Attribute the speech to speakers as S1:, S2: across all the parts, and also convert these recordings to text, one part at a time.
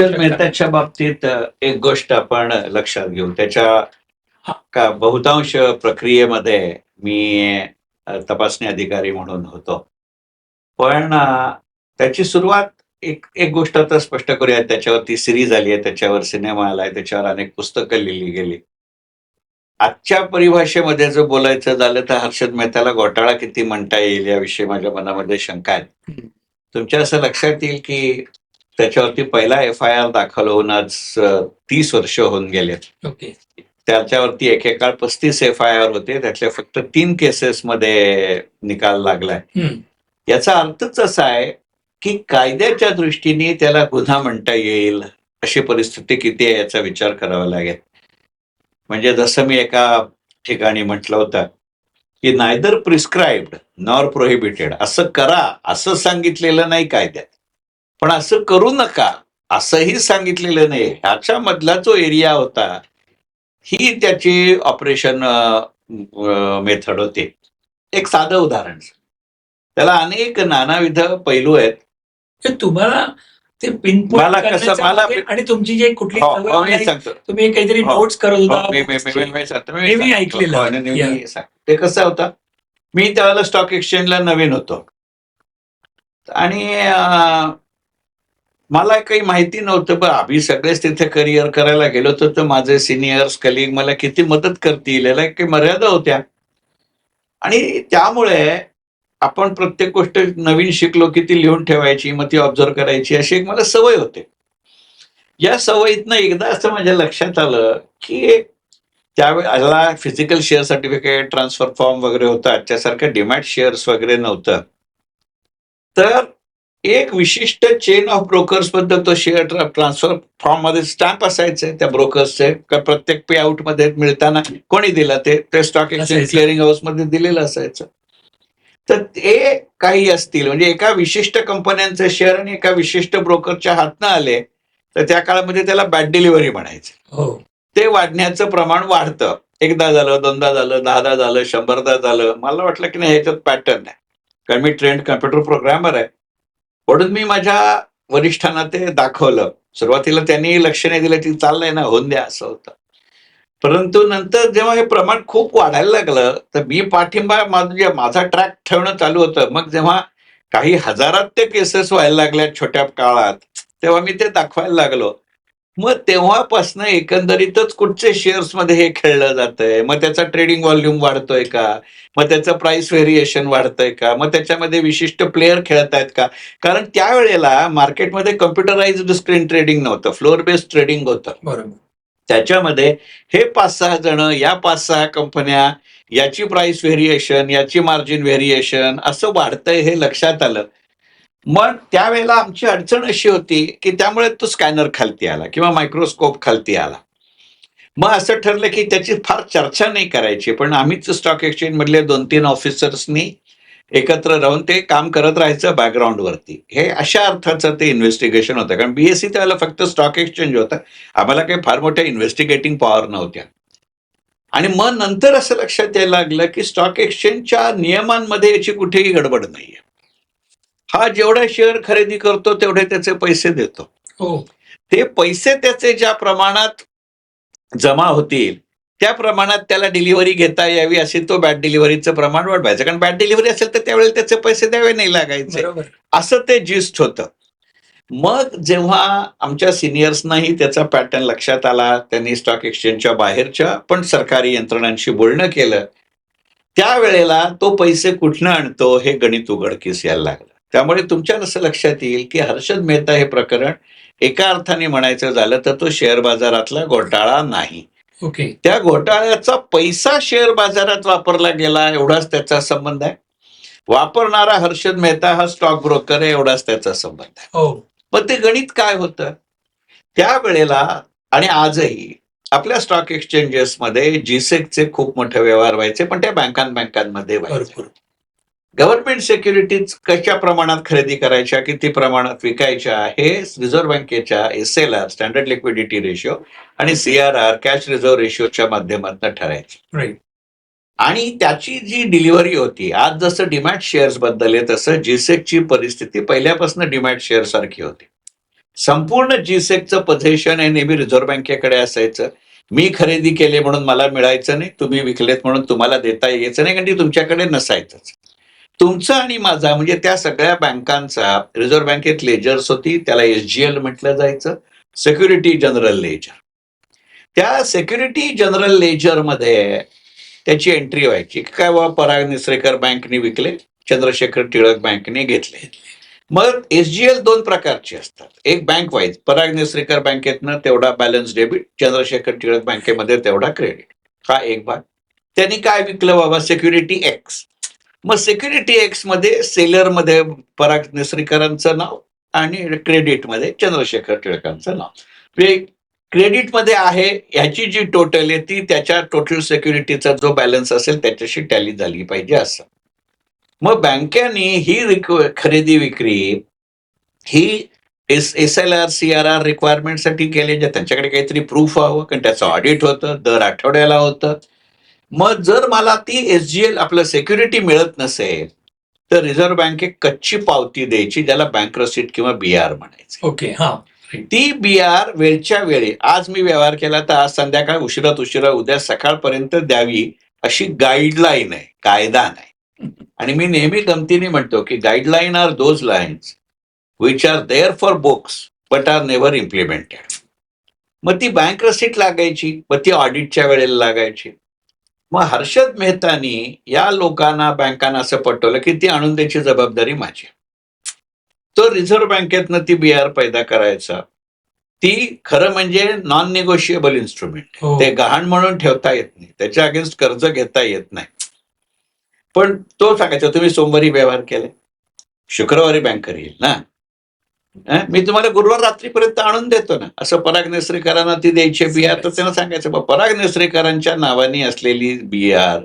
S1: मेहताच्या बाबतीत एक गोष्ट आपण लक्षात घेऊ. त्याच्या का बहुतांश प्रक्रियेमध्ये मी तपासणी अधिकारी म्हणून होतो. पण त्याची सुरुवात एक एक गोष्ट आता स्पष्ट करूया. त्याच्यावरती सिरीज आली आहे. त्याच्यावर सिनेमा आलाय त्याच्यावर अनेक पुस्तकं लिहिली गेली. आजच्या परिभाषेमध्ये जर बोलायचं झालं तर हर्षद मेहताला घोटाळा किती म्हणता येईल याविषयी माझ्या मनामध्ये शंका आहेत. तुमच्या असं लक्षात येईल की त्याच्यावरती पहिला एफ आय आर दाखल होऊन आज तीस वर्ष होऊन गेलेत.
S2: ओके.
S1: त्याच्यावरती एकेकाळ पस्तीस एफ आय आर होते. त्यातल्या फक्त तीन केसेसमध्ये निकाल लागलाय. याचा अर्थच असा आहे की कायद्याच्या दृष्टीने त्याला गुन्हा म्हणता येईल अशी परिस्थिती किती आहे याचा विचार करावा लागेल. म्हणजे जसं मी एका ठिकाणी म्हटलं होतं की नायदर प्रिस्क्राईब्ड नॉर प्रोहिबिटेड असं करा असं सांगितलेलं नाही कायद्यात. पण असं करू नका. असंही सांगितलेलं नाही. ह्याच्या मधला जो एरिया होता ही त्याची ऑपरेशन मेथड होती. एक साधं उदाहरण. त्याला अनेक नानाविध पैलू आहेत.
S2: तुम्हाला ते
S1: मला कसं- मला
S2: आणि तुमची जी कुठली
S1: हो, हो,
S2: तुम्ही काहीतरी नोट्स करत होता.
S1: ते कसं होतं? मी त्यावेळेला स्टॉक एक्सचेंजला नवीन होतो. आणि मला काही माहिती नव्हतं पण आम्ही सगळेच तिथे करिअर करायला गेलो होतो तर माझे सिनियर्स कलिग मला किती मदत करतील याला काही मर्यादा होत्या. आणि त्यामुळे आपण प्रत्येक गोष्ट नवीन शिकलो की ती लिहून ठेवायची मग ती ऑब्झर्व करायची अशी एक मला सवय होते. या सवयीतनं एकदा असं माझ्या लक्षात आलं की त्यावेळेला physical share certificate transfer form वगैरे होता आजच्यासारखं डिमॅट शेअर्स वगैरे नव्हतं. तर एक विशिष्ट चेन ऑफ ब्रोकर्सबद्दल तो शेअर ट्रान्सफर फॉर्ममध्ये स्टॅम्प असायचे. त्या ब्रोकर्सचे का प्रत्येक पे आउटमध्ये मिळताना कोणी दिला ते? ते स्टॉक एक्सचेंज. क्लिअरिंग हाऊसमध्ये दिलेलं असायचं. तर ते काही असतील. म्हणजे एका विशिष्ट कंपन्यांचे शेअर आणि एका विशिष्ट ब्रोकरच्या हातनं आले तर त्या काळामध्ये त्याला बॅड डिलिव्हरी म्हणायचे.
S2: हो.
S1: ते वाढण्याचं प्रमाण वाढतं. एकदा झालं दोनदा झालं दहादा झालं शंभरदा झालं. मला वाटलं की नाही ह्याच्यात पॅटर्न आहे. कारण मी ट्रेंड कम्प्युटर प्रोग्रामर आहे. म्हणून मी माझ्या वरिष्ठांना ते दाखवलं. सुरुवातीला त्यांनी लक्ष नाही दिलं की चाललंय ना होऊन द्या असं होतं. परंतु नंतर जेव्हा हे प्रमाण खूप वाढायला लागलं तर मी पाठिंबा माझं म्हणजे माझा ट्रॅक ठेवणं चालू होतं. मग जेव्हा काही हजारात ते केसेस व्हायला लागल्या छोट्या काळात तेव्हा मी ते दाखवायला लागलो. मग तेव्हापासनं एकंदरीतच कुठचे शेअर्समध्ये हे खेळलं जातंय? मग त्याचा ट्रेडिंग व्हॉल्यूम वाढतोय का? मग त्याचं प्राइस व्हेरिएशन वाढतंय का? मग त्याच्यामध्ये विशिष्ट प्लेअर खेळत आहेत का? कारण त्यावेळेला मार्केटमध्ये कम्प्युटराइज्ड स्क्रीन ट्रेडिंग नव्हतं फ्लोअर बेस्ड ट्रेडिंग होतं.
S2: बरोबर.
S1: त्याच्यामध्ये हे पाच सहा जण या पाच सहा कंपन्या याची प्राइस व्हेरिएशन याची मार्जिन व्हेरिएशन असं वाढतंय हे लक्षात आलं. मग त्यावेळेला आमची अडचण अशी होती की त्यामुळे तो स्कॅनर खालती आला किंवा मायक्रोस्कोप खालती आला. मग असं ठरलं की त्याची फार चर्चा नाही करायची पण आम्हीच स्टॉक एक्सचेंज मधले दोन तीन ऑफिसर्सनी एकत्र राहून ते काम करत राहायचं बॅकग्राऊंडवरती हे अशा अर्थाचं ते इन्व्हेस्टिगेशन होतं. कारण बीएससी त्यावेळेला फक्त स्टॉक एक्सचेंज होतं. आम्हाला काही फार मोठ्या इन्व्हेस्टिगेटिंग पॉवर नव्हत्या. आणि मग नंतर असं लक्षात यायला लागलं की स्टॉक एक्सचेंजच्या नियमांमध्ये याची कुठेही गडबड नाहीये. हा जेवढा शेअर खरेदी करतो तेवढे त्याचे पैसे देतो.
S2: हो.
S1: ते पैसे त्याचे ज्या प्रमाणात जमा होतील त्या प्रमाणात त्याला डिलिव्हरी घेता यावी अशी तो बॅड डिलिव्हरीचं प्रमाण वाढवायचं. कारण बॅड डिलिव्हरी असेल तर त्यावेळेला त्याचे पैसे द्यावे नाही लागायचे. असं ते जिस्ट होतं. मग जेव्हा आमच्या सिनियर्सनाही त्याचा पॅटर्न लक्षात आला त्यांनी स्टॉक एक्सचेंजच्या बाहेरच्या पण सरकारी यंत्रणांशी बोलणं केलं त्यावेळेला तो पैसे कुठनं आणतो हे गणित उघडकीस यायला लागलं. त्यामुळे तुमच्या असं लक्षात येईल की हर्षद मेहता हे प्रकरण एका अर्थाने म्हणायचं झालं तर तो शेअर बाजारातला घोटाळा नाही
S2: ओके
S1: त्या घोटाळ्याचा पैसा शेअर बाजारात वापरला गेला एवढाच त्याचा संबंध आहे वापरणारा हर्षद मेहता हा स्टॉक ब्रोकर आहे एवढाच त्याचा संबंध आहे
S2: हो
S1: पण ते गणित काय होतं त्यावेळेला आणि आजही आपल्या स्टॉक एक्सचेंजेसमध्ये जीसेकचे खूप मोठे व्यवहार व्हायचे पण त्या बँकां बँकांमध्ये व्हायचे गव्हर्नमेंट सिक्युरिटीज कशा प्रमाणात खरेदी करायच्या किती प्रमाणात विकायच्या हे रिझर्व्ह बँकेच्या S L R standard liquidity ratio आणि सीआरआर कॅश रिझर्व्ह रेशोच्या माध्यमातून ठरायचे. आणि त्याची जी डिलिव्हरी होती आज जसं डिमॅट शेअर्सबद्दल आहे तसं जीसेकची परिस्थिती पहिल्यापासून डिमॅट शेअर सारखी होती. संपूर्ण जीसेकचं पोझिशन हे नेहमी रिझर्व्ह बँकेकडे असायचं. मी खरेदी केले म्हणून मला मिळायचं नाही तुम्ही विकलेत म्हणून तुम्हाला देता यायचं नाही कारण ती तुमच्याकडे नसायचंच. तुमचा आणि माझा म्हणजे त्या सगळ्या बँकांचा रिझर्व्ह बँकेत लेजर्स होती त्याला एसजीएल म्हटलं जायचं सेक्युरिटी जनरल लेजर त्या सेक्युरिटी जनरल लेजरमध्ये त्याची एंट्री व्हायची काय बाबा पराग निसरेकर बँकने विकले चंद्रशेखर टिळक बँकेने घेतले. मग एसजीएल दोन प्रकारचे असतात. एक बँक वाईज पराग निसरेकर बँकेतनं तेवढा बॅलन्स डेबिट चंद्रशेखर टिळक बँकेमध्ये तेवढा क्रेडिट हा एक भाग. त्यांनी काय विकलं बाबा? सेक्युरिटी एक्स मग सिक्युरिटी एक्समध्ये सेलरमध्ये पराग नेसरेकरांचं नाव आणि क्रेडिटमध्ये चंद्रशेखर टिळकांचं नाव. क्रेडिट क्रेडिटमध्ये आहे ह्याची जी टोटल आहे ती त्याच्या टोटल सिक्युरिटीचा जो बॅलन्स असेल त्याच्याशी टॅली झाली पाहिजे असं. मग बँकेने ही खरेदी विक्री ही S S L R C R R रिक्वायरमेंटसाठी केले ज्या त्यांच्याकडे काहीतरी प्रूफ हवं कारण त्याचं ऑडिट होतं दर आठवड्याला होतं. मग जर मला ती एस जी एल आपलं सेक्युरिटी मिळत नसेल तर रिझर्व्ह बँकेत कच्ची पावती द्यायची ज्याला बँक रसीट किंवा बी आर म्हणायचे.
S2: ओके हा.
S1: ती बी आर वेळच्या वेळी आज मी व्यवहार केला तर आज संध्याकाळ उशिरात उशिरा उद्या सकाळपर्यंत द्यावी अशी गाईडलाईन आहे कायदा नाही. आणि मी नेहमी गमतीने म्हणतो की guideline are those lines which are there for books but are never implemented मग ती बँक रसीट लागायची मग ती ऑडिटच्या वेळेला लागायची. मग हर्षद मेहतानी या लोकांना बँकांना असं पटवलं की ती आणून द्यायची जबाबदारी माझी. तो रिझर्व्ह बँकेतनं ती बी आर पैदा करायचा. ती खरं म्हणजे नॉन निगोशिएबल इन्स्ट्रुमेंट ते गहाण म्हणून ठेवता येत नाही. त्याच्या अगेन्स्ट कर्ज घेता येत नाही. पण तो सांगायचा तुम्ही सोमवारी व्यवहार केले. शुक्रवारी बँकर येईल ना? मी तुम्हाला गुरुवार रात्रीपर्यंत आणून देतो ना. असं पराग नेसरेकरांना ती द्यायची बिहार तर त्यांना सांगायचं "बा, पराग नेसरेकरांच्या नावाने असलेली बिहार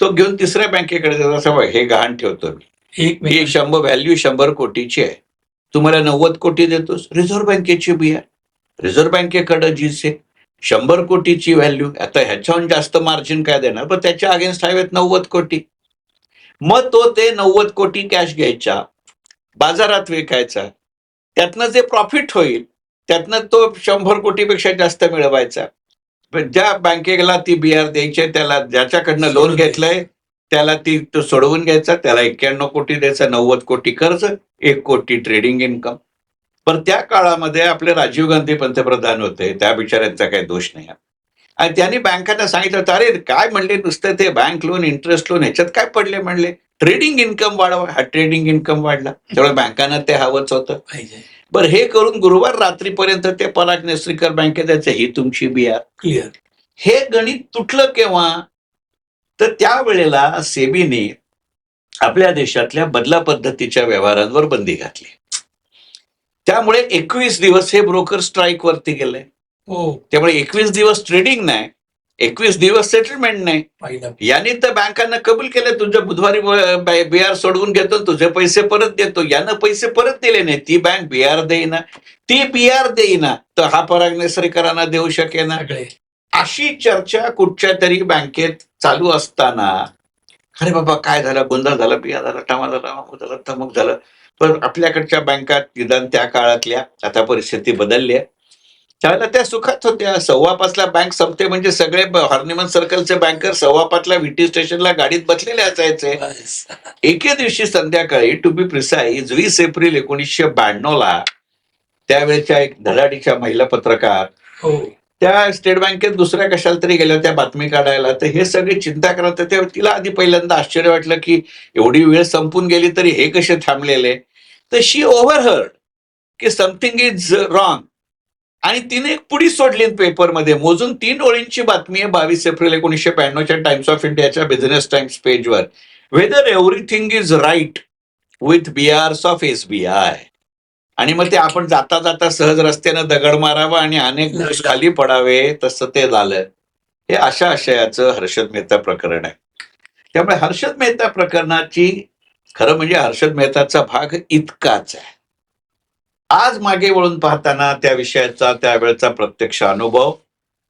S1: तो घेऊन तिसऱ्या बँकेकडे जातो. असं "बा, हे गहाण ठेवतो मी. ही शंभर व्हॅल्यू शंभर कोटीची आहे. तुम्हाला नव्वद कोटी देतोस? रिझर्व्ह बँकेची बिहार. रिझर्व्ह बँकेकडे जी से शंभर कोटीची व्हॅल्यू आता ह्याच्याहून जास्त मार्जिन काय देणार? पण त्याच्या अगेन्स्ट हवेत नव्वद कोटी. मग तो ते नव्वद कोटी कॅश घ्यायचा. बाजारात विकायचा. त्यातनं जे प्रॉफिट होईल त्यातनं तो शंभर कोटीपेक्षा जास्त मिळवायचा. पण ज्या बँकेला ती बिहार द्यायची त्याला ज्याच्याकडनं लोन घेतलंय त्याला ती तो सोडवून घ्यायचा त्याला एक्क्याण्णव कोटी द्यायचा नव्वद कोटी कर्ज एक कोटी ट्रेडिंग इन्कम पण त्या काळामध्ये आपले राजीव गांधी पंतप्रधान होते त्या बिचाऱ्यांचा काही दोष नाही. आणि त्यांनी बँकांना सांगितलं होतं, अरे काय म्हणले नुसतं ते? बँक लोन इंटरेस्ट लोन ह्याच्यात काय पडले म्हणले? ट्रेडिंग इन्कम वाढवा. हा ट्रेडिंग इन्कम वाढला. त्यामुळे बँकांना ते हवंच होतं.
S2: पाहिजे.
S1: बरं हे करून गुरुवार रात्रीपर्यंत ते पराग नेसरीकर बँकेत द्यायचं ही तुमची बिहार
S2: क्लिअर
S1: हे गणित तुटलं केव्हा? तर त्यावेळेला सेबीने आपल्या देशातल्या बदला पद्धतीच्या व्यवहारांवर बंदी घातली. त्यामुळे एकवीस दिवस हे ब्रोकर स्ट्राईक वरती गेले.
S2: हो.
S1: त्यामुळे एकवीस दिवस ट्रेडिंग नाही. एकवीस दिवस सेटलमेंट नाही. याने तर बँकांना कबूल केलं तुझ्या बुधवारी बिहार सोडवून घेतो तुझे पैसे परत देतो. यानं पैसे परत दिले नाही. ती बँक बिहार देईना. ती बिहार देईना तर हा पराग नेसरेकरांना देऊ शकेना. अशी चर्चा कुठच्या तरी बँकेत चालू असताना अरे बाबा काय झालं? गोंधळ झाला बिया झाला टामा झाला अमुक झालं तमुक झालं. पण आपल्याकडच्या बँका निदान त्या काळातल्या आता परिस्थिती बदलली आहे. त्यावेळेला त्या सुखात होत्या. सव्वा पाचला बँक संपते म्हणजे सगळे हॉर्निमन सर्कलचे बँकर सव्वा पाचला व्हीटी स्टेशनला गाडीत बसलेले असायचे. एके दिवशी संध्याकाळी टू बी प्रिसाईज वीस एप्रिल एकोणीसशे ब्याण्णव ला त्यावेळेच्या एक धडाडीच्या महिला पत्रकार
S2: हो.
S1: त्या स्टेट बँकेत दुसऱ्या कशाला तरी गेल्या त्या बातमी काढायला. तर हे सगळे चिंता करत होते. तिला आधी पहिल्यांदा आश्चर्य वाटलं की एवढी वेळ संपून गेली तरी हे कसे थांबलेले? तर शी ओव्हरहर्ड की समथिंग इज रॉंग आणि तिने एक पुढी सोडली पेपरमध्ये मोजून तीन ओळींची बातमी आहे बावीस एप्रिल एकोणीसशे ब्याण्णवच्या टाइम्स ऑफ इंडियाच्या बिझनेस टाइम्स पेजवर whether everything is right with bears of S B I आणि मग ते आपण जाता जाता सहज रस्त्यानं दगड मारावा आणि अनेक दिवस खाली पडावे तसं ते झालं. हे अशा आशयाचं हर्षद मेहता प्रकरण आहे. त्यामुळे हर्षद मेहता प्रकरणाची खरं म्हणजे हर्षद मेहताचा भाग इतकाच आहे. आज मागे वळून पाहताना त्या विषयाचा त्यावेळेचा प्रत्यक्ष अनुभव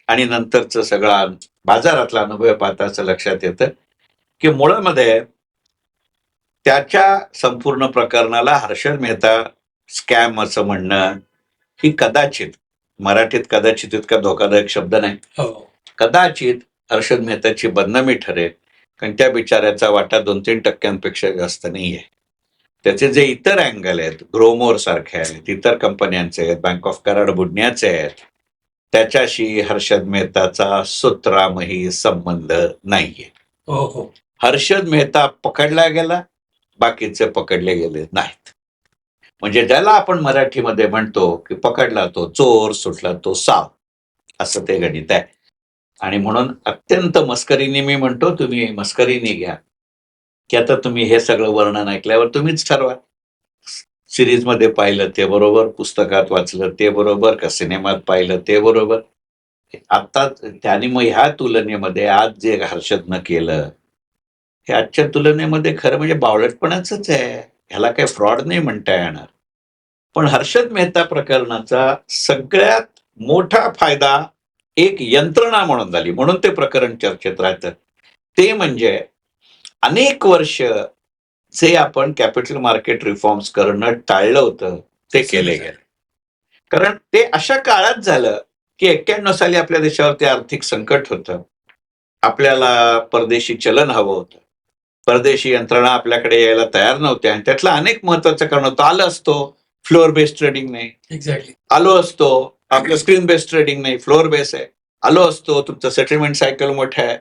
S1: आणि नंतरचं सगळा बाजारातला अनुभव पाहता असं लक्षात येतं की मुळामध्ये त्याच्या संपूर्ण प्रकरणाला हर्षद मेहता स्कॅम असं म्हणणं ही कदाचित मराठीत कदाचित इतका धोकादायक शब्द नाही.
S2: हो.
S1: कदाचित हर्षद मेहताची बदनामी ठरेल कारण त्या बिचाऱ्याचा वाटा दोन तीन टक्क्यांपेक्षा जास्त नाहीये. त्याचे जे इतर अँगल आहेत ग्रोमोर सारखे आहेत इतर कंपन्यांचे आहेत बँक ऑफ कराड बुडण्याचे आहेत त्याच्याशी हर्षद मेहताचा सूत्रामही संबंध नाहीये.
S2: हो हो.
S1: हर्षद मेहता पकडला गेला बाकीचे पकडले गेले नाहीत. म्हणजे ज्याला आपण मराठीमध्ये म्हणतो की पकडला तो चोर सुटला तो साव असं ते गणित आहे. आणि म्हणून अत्यंत मस्करीने मी म्हणतो तुम्ही मस्करीने घ्या. की आता तुम्ही हे सगळं वर्णन ऐकल्यावर तुम्हीच ठरवा. सिरीजमध्ये पाहिलं ते बरोबर पुस्तकात वाचलं ते बरोबर का सिनेमात पाहिलं ते बरोबर. आता त्याने मग ह्या तुलनेमध्ये आज जे हर्षदनं केलं हे आजच्या तुलनेमध्ये खरं म्हणजे बावळटपणाच आहे. ह्याला काही फ्रॉड नाही म्हणता येणार. पण हर्षद मेहता प्रकरणाचा सगळ्यात मोठा फायदा एक यंत्रणा म्हणून झाली म्हणून ते प्रकरण चर्चेत राहतं. ते म्हणजे अनेक वर्ष जे आपण कॅपिटल मार्केट रिफॉर्म्स करणं टाळलं होतं ते केले गेले. कारण ते अशा काळात झालं की एक्क्याण्णव साली आपल्या देशावरती आर्थिक संकट होतं. आपल्याला परदेशी चलन हवं होतं. परदेशी यंत्रणा आपल्याकडे यायला तयार नव्हत्या आणि त्यातलं अनेक महत्वाचं कारण होतं. आलं असतो फ्लोअर बेस्ड ट्रेडिंग नाही
S2: एक्झॅक्टली
S1: आलो असतो आपलं स्क्रीन बेस्ड ट्रेडिंग नाही फ्लोअर बेस आहे. आलो असतो तुमचं सेटलमेंट सायकल मोठं आहे.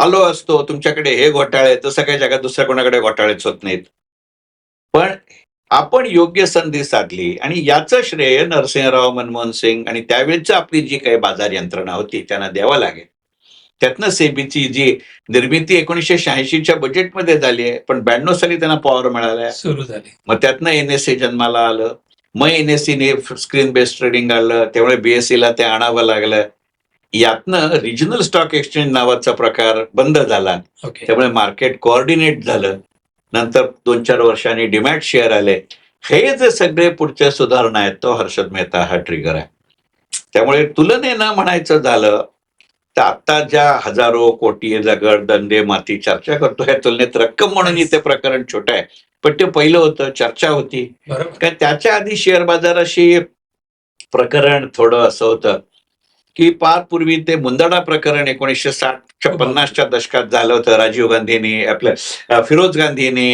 S1: आलो असतो तुमच्याकडे हे घोटाळे तर सगळ्या जगात दुसऱ्या कोणाकडे घोटाळेच होत नाहीत. पण आपण योग्य संधी साधली आणि याचं श्रेय नरसिंहराव मनमोहन सिंग आणि त्यावेळेची आपली जी काही बाजार यंत्रणा होती त्यांना द्यावं लागेल. त्यातनं सेबीची जी निर्मिती एकोणीसशे शहाऐंशीच्या बजेटमध्ये झाली आहे पण ब्याण्णव साली त्यांना पॉवर मिळालाय.
S2: सुरू झाले.
S1: मग त्यातनं एनएससी जन्माला आलं. मग एनएससीने स्क्रीन बेस्ड ट्रेडिंग आणलं. त्यामुळे BSE ला ते आणावं लागलं. यातनं रिजनल स्टॉक एक्सचेंज नावाचा प्रकार बंद झाला.
S2: ओके
S1: त्यामुळे मार्केट कोऑर्डिनेट झालं. नंतर दोन चार वर्षांनी डिमॅट शेअर आले. हे जे सगळे पुढच्या सुधारणा आहेत तो हर्षद मेहता हा ट्रिगर आहे. त्यामुळे तुलनेनं म्हणायचं झालं तर आता ज्या हजारो कोटी दगड दंडे माती चर्चा करतो या तुलनेत रक्कम म्हणून इथे प्रकरण छोटं आहे. पण ते पहिलं होतं चर्चा होती. कारण त्याच्या आधी शेअर बाजाराशी प्रकरण थोडं असं होतं. की फार पूर्वी ते मुंदडा प्रकरण एकोणीसशे साठच्या पन्नासच्या दशकात झालं होतं. राजीव गांधींनी आपल्या फिरोज गांधींनी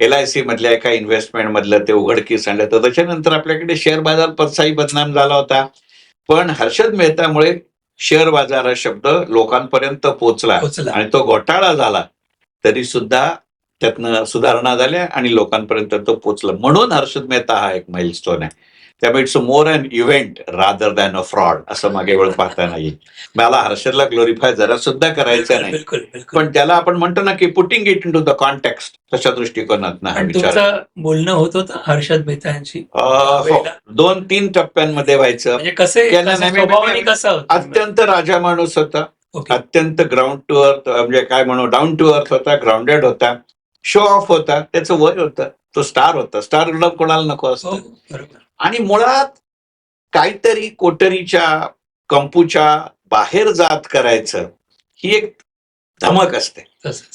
S1: एल आय सी मधल्या एका इन्व्हेस्टमेंट मधलं ते उघडकीस आणलं तर त्याच्यानंतर आपल्याकडे शेअर बाजार परसाई बदनाम झाला होता. पण हर्षद मेहतामुळे शेअर बाजार हा शब्द लोकांपर्यंत
S2: पोचला
S1: आणि तो घोटाळा झाला तरी सुद्धा त्यातनं सुधारणा झाल्या आणि लोकांपर्यंत तो पोचला म्हणून हर्षद मेहता हा एक माइलस्टोन आहे. त्यामुळे it's more an event rather than a fraud असं मागे वळून पाहता नाही. मला हर्षदला ग्लोरिफाय जरा सुद्धा करायचं नाही. पण त्याला आपण म्हणतो ना की putting it into the context तशा दृष्टिकोनात हा
S2: बोलणं होत होतं हर्षद मेहता यांची
S1: अ, हो. दोन तीन टप्प्यांमध्ये व्हायचं.
S2: म्हणजे कसे
S1: अत्यंत राजा माणूस होता. अत्यंत ग्राउंड टू अर्थ म्हणजे काय म्हणू डाऊन टू अर्थ होता ग्राउंडेड होता. शो ऑफ होता त्याचं वय होतं. तो स्टार होता. स्टार कोणाला नको
S2: हो
S1: असतं
S2: बरोबर.
S1: आणि मुळात काहीतरी कोटरीच्या कंपूच्या बाहेर जात करायचं ही एक धमक असते.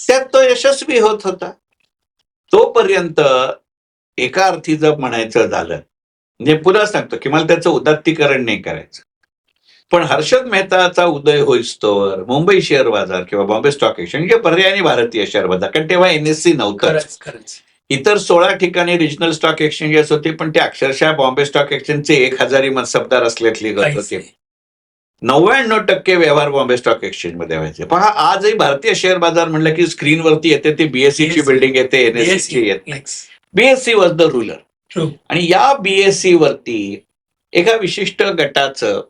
S1: त्यात तो यशस्वी होत होता. तोपर्यंत एका अर्थी जर म्हणायचं झालं म्हणजे पुन्हा सांगतो की मला त्याचं उदात्तीकरण नाही करायचं. पण हर्षद मेहताचा उदय होईस्तोवर मुंबई शेअर बाजार किंवा बॉम्बे स्टॉक एक्सचेंज हे पर्यायी भारतीय शेअर बाजार कारण तेव्हा एनएससी नव्हतं इतर सोळा ठिकाणी रिजनल स्टॉक एक्सचेंजेस होते पण ते अक्षरशः बॉम्बे स्टॉक एक्सचेंजचे एक हजारी मनसबदार असल्यातली गत
S2: काहीच
S1: होती. नव्याण्णव टक्के व्यवहार बॉम्बे स्टॉक एक्सचेंजमध्ये व्हायचे पहा आजही भारतीय शेअर बाजार म्हणलं की स्क्रीनवरती येते ती बीएससी ची
S2: BSE.
S1: बिल्डिंग येते एनएससी ची येत
S2: Yes.
S1: BSC was the ruler. आणि या बीएससी वरती एका विशिष्ट गटाचं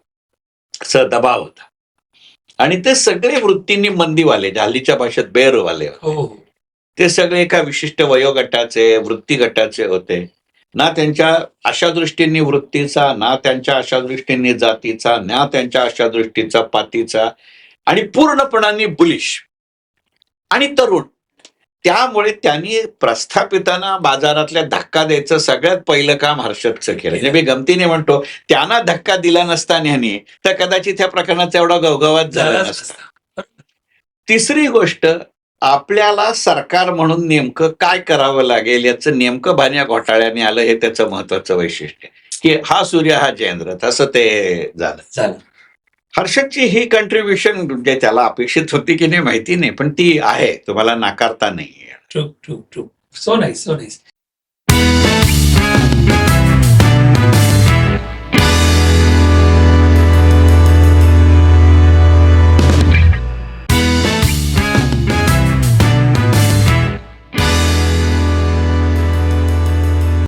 S1: दबाव होता आणि ते सगळे वृत्तींनी मंदीवाले हल्लीच्या भाषेत बेरवाले ते सगळे एका विशिष्ट वयोगटाचे वृत्ती गटाचे होते. ना त्यांच्या अशा दृष्टीने वृत्तीचा ना त्यांच्या अशा दृष्टीने जातीचा ना त्यांच्या अशा दृष्टीचा पातीचा आणि पूर्णपणाने बुलिश आणि तरुण. त्यामुळे त्यांनी प्रस्थापितांना बाजारातल्या धक्का द्यायचं सगळ्यात पहिलं काम हर्षदचं केलं. म्हणजे मी गमतीने म्हणतो त्यांना धक्का दिला नसता ह्यांनी तर कदाचित ह्या प्रकरणाचा एवढा गवगवात झाला नसता. तिसरी गोष्ट आपल्याला सरकार म्हणून नेमकं काय करावं लागेल? याचं नेमकं भान या घोटाळ्याने आलं हे त्याचं महत्वाचं वैशिष्ट्य की हा सूर्य हा चंद्र तसं ते झालं.
S2: झालं.
S1: हर्षदची ही कंट्रीब्युशन म्हणजे त्याला अपेक्षित होती की नाही माहिती नाही पण ती आहे. तुम्हाला नाकारता नाही
S2: सो नाईस सो नाईस